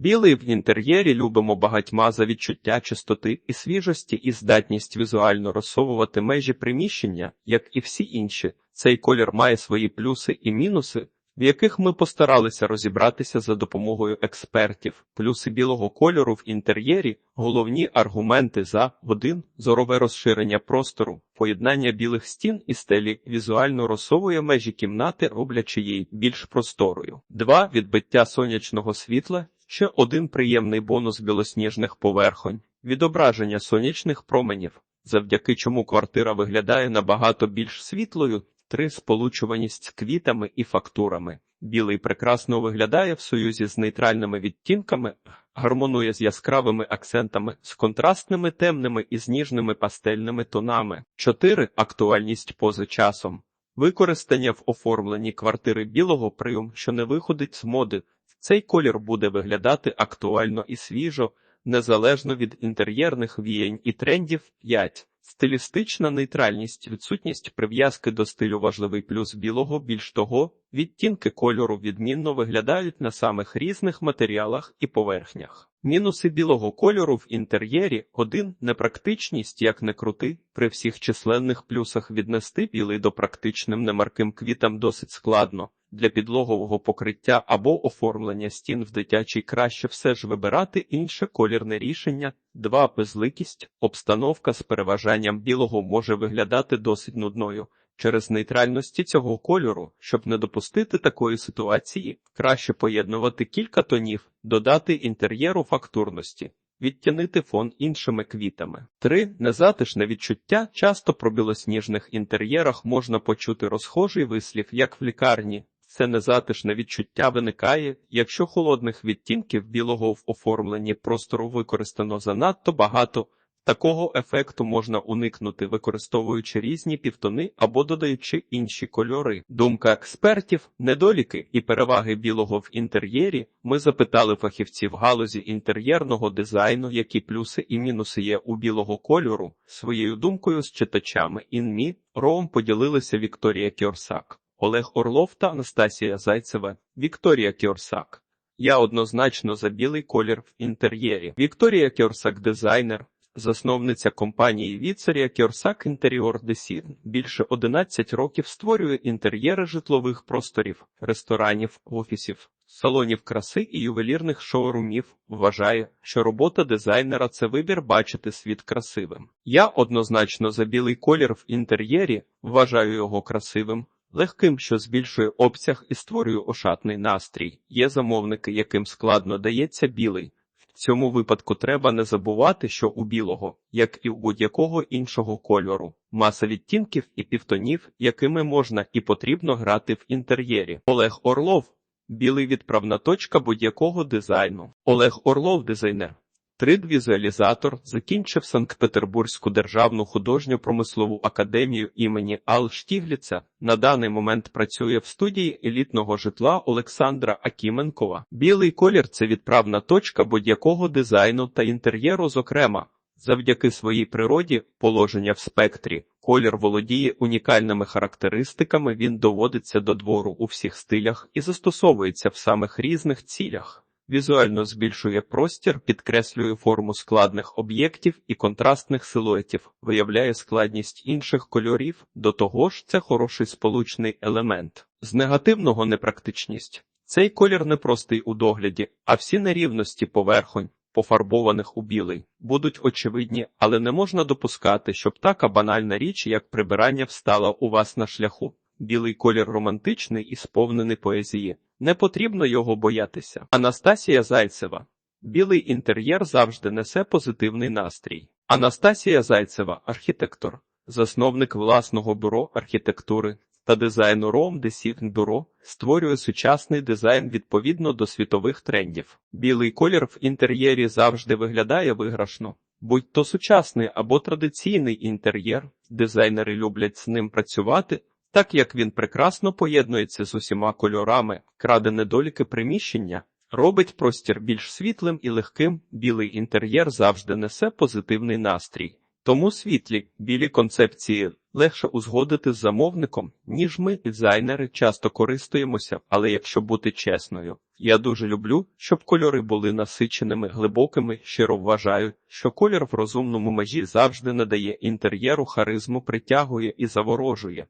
Білий в інтер'єрі любимо багатьма за відчуття чистоти і свіжості і здатність візуально розсовувати межі приміщення, як і всі інші. Цей колір має свої плюси і мінуси, в яких ми постаралися розібратися за допомогою експертів. Плюси білого кольору в інтер'єрі, головні аргументи за 1. зорове розширення простору, поєднання білих стін і стелі візуально розсовує межі кімнати, роблячи її більш просторою. 2. відбиття сонячного світла. Ще один приємний бонус білосніжних поверхонь відображення сонячних променів, завдяки чому квартира виглядає набагато більш світлою. Три сполучуваність з квітами і фактурами. Білий прекрасно виглядає в союзі з нейтральними відтінками, гармонує з яскравими акцентами, з контрастними темними і з ніжними пастельними тонами. 4. актуальність поза часом. Використання в оформленні квартири білого прийом, що не виходить з моди. Цей колір буде виглядати актуально і свіжо, незалежно від інтер'єрних віянь і трендів. 5. Стилістична нейтральність, відсутність прив'язки до стилю важливий плюс білого, більш того, відтінки кольору відмінно виглядають на самих різних матеріалах і поверхнях. Мінуси білого кольору в інтер'єрі один непрактичність, як не крути, при всіх численних плюсах віднести білий до практичним немарким квітам досить складно. Для підлогового покриття або оформлення стін в дитячій краще все ж вибирати інше колірне рішення. 2. безликість. Обстановка з переважанням білого може виглядати досить нудною. Через нейтральності цього кольору, щоб не допустити такої ситуації, краще поєднувати кілька тонів, додати інтер'єру фактурності. Відтінити фон іншими квітами. 3. Незатишне відчуття. Часто про білосніжних інтер'єрах можна почути розхожий вислів, як в лікарні. Це незатишне відчуття виникає, якщо холодних відтінків білого в оформленні простору використано занадто багато. Такого ефекту можна уникнути, використовуючи різні півтони або додаючи інші кольори. Думка експертів, недоліки і переваги білого в інтер'єрі. Ми запитали фахівців галузі інтер'єрного дизайну, які плюси і мінуси є у білого кольору. Своєю думкою з читачами інмі Роум поділилися Вікторія Кьорсак, Олег Орлов та Анастасія Зайцева. Вікторія Кьорсак. Я однозначно за білий колір в інтер'єрі. Вікторія Кьорсак, дизайнер. Засновниця компанії Віцарія Кьорсак Інтеріор Десін більше 11 років створює інтер'єри житлових просторів, ресторанів, офісів, салонів краси і ювелірних шоурумів. Вважає, що робота дизайнера це вибір бачити світ красивим. Я однозначно за білий колір в інтер'єрі, вважаю його красивим. Легким, що збільшує обсяг і створює ошатний настрій. Є замовники, яким складно дається білий. В цьому випадку треба не забувати, що у білого, як і у будь-якого іншого кольору, маса відтінків і півтонів, якими можна і потрібно грати в інтер'єрі. Олег Орлов білий відправна точка будь-якого дизайну. Олег Орлов, дизайнер. Трид-візуалізатор закінчив Санкт-Петербурзьку державну художньо-промислову академію імені Ал Штігліца. На даний момент працює в студії елітного житла Олександра Акіменкова. Білий колір це відправна точка будь-якого дизайну та інтер'єру, зокрема. Завдяки своїй природі, положення в спектрі, колір володіє унікальними характеристиками, він доводиться до двору у всіх стилях і застосовується в самих різних цілях. Візуально збільшує простір, підкреслює форму складних об'єктів і контрастних силуетів, виявляє складність інших кольорів, до того ж, це хороший сполучний елемент. З негативного непрактичність. Цей колір не простий у догляді, а всі нерівності поверхонь, пофарбованих у білий, будуть очевидні, але не можна допускати, щоб така банальна річ, як прибирання, встала у вас на шляху. Білий колір романтичний і сповнений поезії. Не потрібно його боятися. Анастасія Зайцева. Білий інтер'єр завжди несе позитивний настрій. Анастасія Зайцева, архітектор, засновник власного бюро архітектури та дизайну Ром Бюро, створює сучасний дизайн відповідно до світових трендів. Білий колір в інтер'єрі завжди виглядає виграшно. Будь то сучасний або традиційний інтер'єр, дизайнери люблять з ним працювати, так як він прекрасно поєднується з усіма кольорами, краде недоліки приміщення, робить простір більш світлим і легким, білий інтер'єр завжди несе позитивний настрій. Тому світлі, білі концепції легше узгодити з замовником, ніж ми, дизайнери, часто користуємося, але якщо бути чесною, я дуже люблю, щоб кольори були насиченими, глибокими, щиро вважаю, що колір в розумному межі завжди надає інтер'єру харизму, притягує і заворожує.